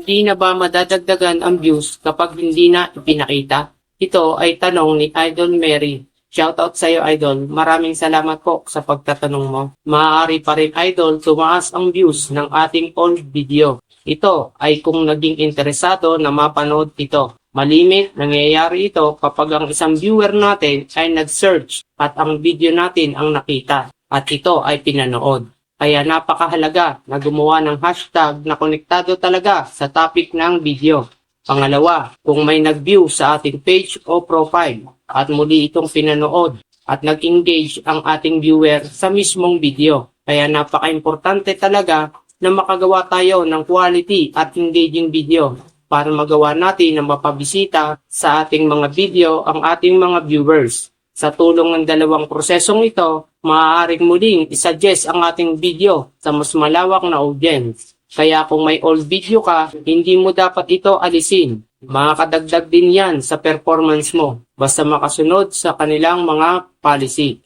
Hindi na ba madadagdagan ang views kapag hindi na ipinakita? Ito ay tanong ni Idol Mary. Shoutout sa iyo, Idol. Maraming salamat po sa pagtatanong mo. Maaari pa rin, Idol, tumaas ang views ng ating old video. Ito ay kung naging interesado na mapanood ito. Malimit, nangyayari ito kapag ang isang viewer natin ay nag-search at ang video natin ang nakita at ito ay pinanood. Kaya napakahalaga na gumawa ng hashtag na konektado talaga sa topic ng video. Pangalawa, kung may nag-view sa ating page o profile at muli itong pinanood at nag-engage ang ating viewer sa mismong video. Kaya napaka-importante talaga na makagawa tayo ng quality at engaging video para magawa natin na mapabisita sa ating mga video ang ating mga viewers. Sa tulong ng dalawang prosesong ito, maaaring muling isuggest ang ating video sa mas malawak na audience. Kaya kung may old video ka, hindi mo dapat ito alisin. Makakadagdag din yan sa performance mo, basta makasunod sa kanilang mga policy.